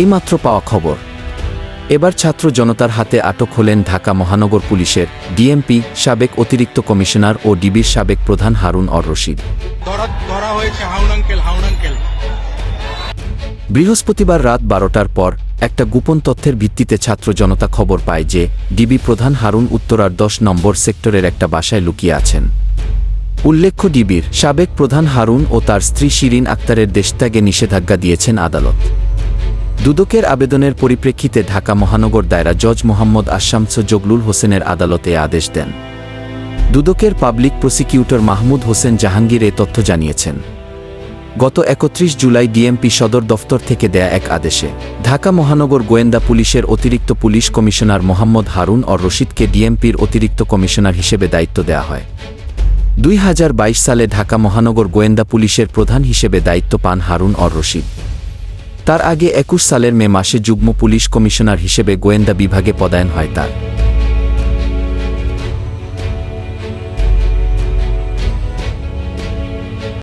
এইমাত্র পাওয়া খবর। এবার ছাত্র জনতার হাতে আটক হলেন ঢাকা মহানগর পুলিশের ডিএমপি সাবেক অতিরিক্ত কমিশনার ও ডিবির সাবেক প্রধান হারুন অর রশিদ। বৃহস্পতিবার রাত বারোটার পর একটা গোপন তথ্যের ভিত্তিতে ছাত্র জনতা খবর পায় যে ডিবি প্রধান হারুন উত্তরার দশ নম্বর সেক্টরের একটা বাসায় লুকিয়ে আছেন। উল্লেখ্য ডিবির সাবেক প্রধান হারুন ও তার স্ত্রী শিরিন আক্তারের দেশত্যাগে নিষেধাজ্ঞা দিয়েছেন আদালত। দুদকের আবেদনের পরিপ্রেক্ষিতে ঢাকা মহানগর দায়রা জজ মোহাম্মদ আশামস জগলুল হোসেনের আদালতে আদেশ দেন। দুদকের পাবলিক প্রসিকিউটর মাহমুদ হোসেন জাহাঙ্গীর এ তথ্য জানিয়েছেন। গত একত্রিশ জুলাই ডিএমপি সদর দফতর থেকে দেয়া এক আদেশে ঢাকা মহানগর গোয়েন্দা পুলিশের অতিরিক্ত police commissioner Mohammad Harun or রশিদকে ডিএমপির অতিরিক্ত কমিশনার হিসেবে দায়িত্ব দেয়া হয়। দুই হাজার বাইশ সালে ঢাকা মহানগর গোয়েন্দা পুলিশের প্রধান হিসেবে দায়িত্ব পান হারুন অর রশিদ। তার আগে একুশ সালের মে মাসে যুগ্ম পুলিশ কমিশনার হিসেবে গোয়েন্দা বিভাগে পদায়ন হয় তার।